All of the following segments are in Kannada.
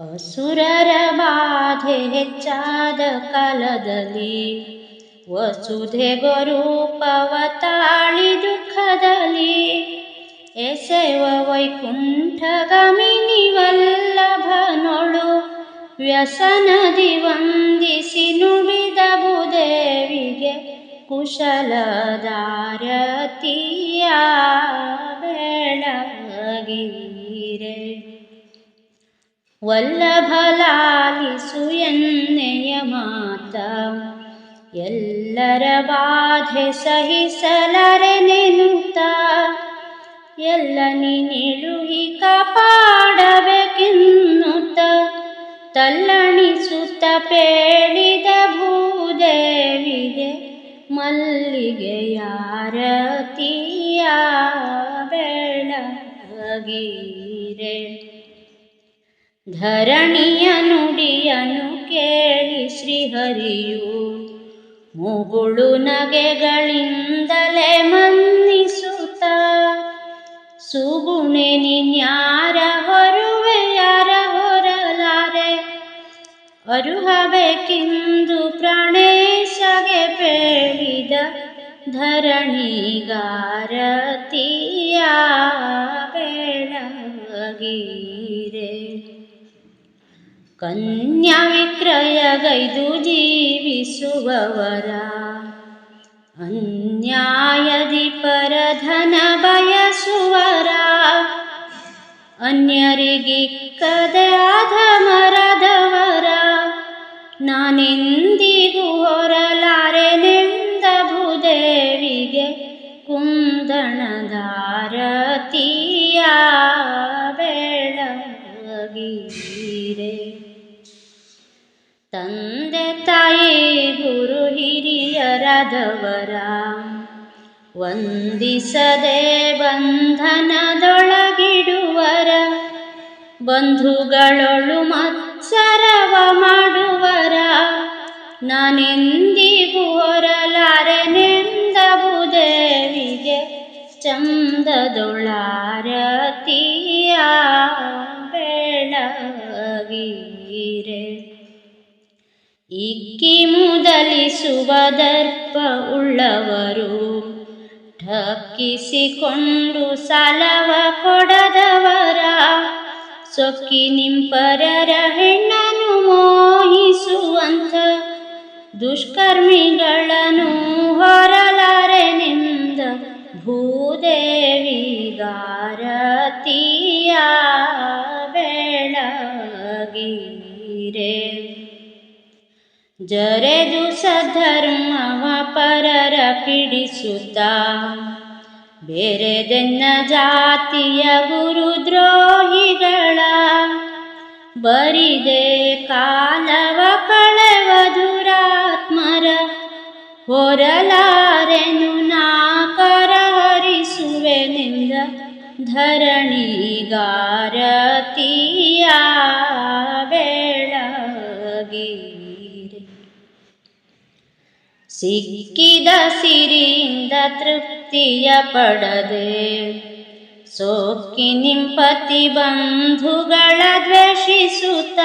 ಅಸುರರ ಬಾಧೆ ಹೆಚ್ಚಾದ ಕಾಲದಲ್ಲಿ ವಸುಧೆ ಗೊರೂಪವ ತಾಳಿ ದುಃಖದಲ್ಲಿ ಎಸೆವ ವೈಕುಂಠಗಮಿನಿ ವಲ್ಲಭನೊಳು ವ್ಯಸನದಿ ವಂದಿಸಿ ನುಡಿದ ಭೂದೇವಿಗೆ ಕುಶಲದಾರತಿಯ ಬೆಳಗಿರೆ ವಲ್ಲಭಲಾಲಿಸು ಎನ್ನೆಯ ಮಾತ, ಎಲ್ಲರ ಬಾಧೆ ಸಹಿಸಲರೆ ನೆನುತ್ತ ಎಲ್ಲ ನಿಳುಹಿ ಕಾಪಾಡಬೇಕೆನ್ನುತ್ತ ತಲ್ಲಣಿಸುತ್ತ ಪೇಳಿದ ಭೂದೇವಿಗೆ ಮಲ್ಲಿಗೆಯಾರತಿಯ ಬೆಳಗೀರೆ ಧರಣಿಯ ನುಡಿಯನು ಕೇಳಿ ಶ್ರೀಹರಿಯು, ಮುಗುಳು ನಗೆಗಳಿಂದಲೇ ಮನ್ನಿಸುತ್ತ ಸುಗುಣೆ ನಿನ್ಯಾರ ಹೊರುವೆ, ಯಾರ ಹೊರಲಾರೆ? ಅರುಹಬೇಕೆಂದು ಪ್ರಾಣೇಶಗೆ ಬೇಡಿದ ಧರಣಿಗಾರತಿಯ ಬೆಳಗೀರೆ ಕನ್ಯಾ ವಿಕ್ರಯಗೈದು ಜೀವಿಸುವವರ. ಅನ್ಯಾಯದಿ ಪರಧನ ಬಯಸುವರ. ಅನ್ಯರಿಗಿಕ್ಕದೆ ಮರದವರ. ನಾನೆಂದಿಗೂ ಹೊರಲಾರೆ ನೆಂದ ಭೂದೇವಿಗೆ ತಾಯಿ ಗುರು ಹಿರಿಯರಾದವರ. ವಂದಿಸದೆ ಬಂಧನದೊಳಗಿಡುವರ. ಬಂಧುಗಳೊಳು ಮತ್ಸರವ ಮಾಡುವರ. ನಾನೆಂದಿಗೂ ಹೊರಲಾರೆ ನೆಂದ ಭೂದೇವಿಗೆ ಚಂದದೊಳಾರತಿಯ ಬೆಳಗೀರೆ ಇಕ್ಕಿ ಮುದಲಿಸುವ ದರ್ಪ ಉಳ್ಳವರು. ಠಕ್ಕಿಸಿಕೊಂಡು ಸಾಲವ ಕೊಡದವರ. ಸೊಕ್ಕಿ ನಿಂಪರರ ಹೆಣ್ಣನು ಮೋಹಿಸುವಂಥ ದುಷ್ಕರ್ಮಿಗಳನ್ನು ಹೊರಲಾರೆ ನಿಂದ ಭೂದೇವಿಗಾರತಿಯ ಬೆಳಗೀರೆ. ಜರೆದು ಸಧರ್ಮವ ಪರರ ಪಿಡಿಸುತ್ತ. ಬೇರೆದೆನ್ನ ಜಾತಿಯ ಗುರುದ್ರೋಹಿಗಳ. ಬರಿದೆ ಕಾಲವ ಕಳೆವ ದುರಾತ್ಮರ. ಹೊರಲಾರೆನು ನಾ ಹರಿಸುವೆನೆಂದ ಧರಣಿಗಾರತಿಯ ಸಿಕ್ಕಿದ ಸಿರಿಯಿಂದ ತೃಪ್ತಿಯ ಪಡದೆ ಸೋಕ್ಕಿ ನಿಂಪತಿ ಬಂಧುಗಳ ದ್ವೇಷಿಸುತ್ತ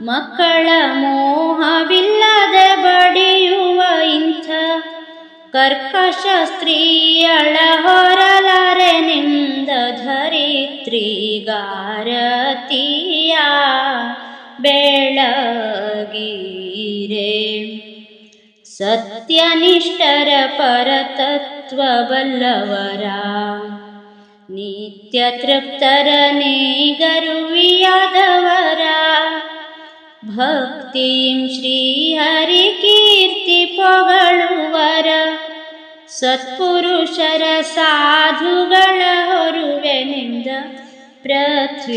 ಮಕ್ಕಳ ಮೋಹವಿಲ್ಲದೆ ಬಡಿಯುವ ಇಂಥ ಕರ್ಕಶ ಸ್ತ್ರೀಯಳ ಹೊರಲಾರೆ ನಿಂದ ಧರಿತ್ರಿಗಾರತಿಯ ಬೆಳಗೀರೆ. ಸತ್ಯನಿಷ್ಠರ ಪರತತ್ವ ಬಲ್ಲವರ ನಿತ್ಯ ತೃಪ್ತರ ಗರುವಿಯಾದವರ ಭಕ್ತಿಂ ಶ್ರೀಹರಿ ಕೀರ್ತಿ ಪೊಗಳುವರ ಸತ್ಪುರುಷರ ಸಾಧುಗಳ ಹೊರುವೆನೆಂದ ಪೃಥ್ವಿಗಾರತಿಯ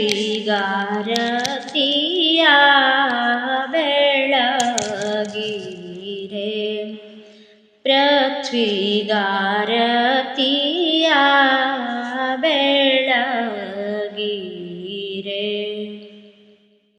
पृथ्वी गारतया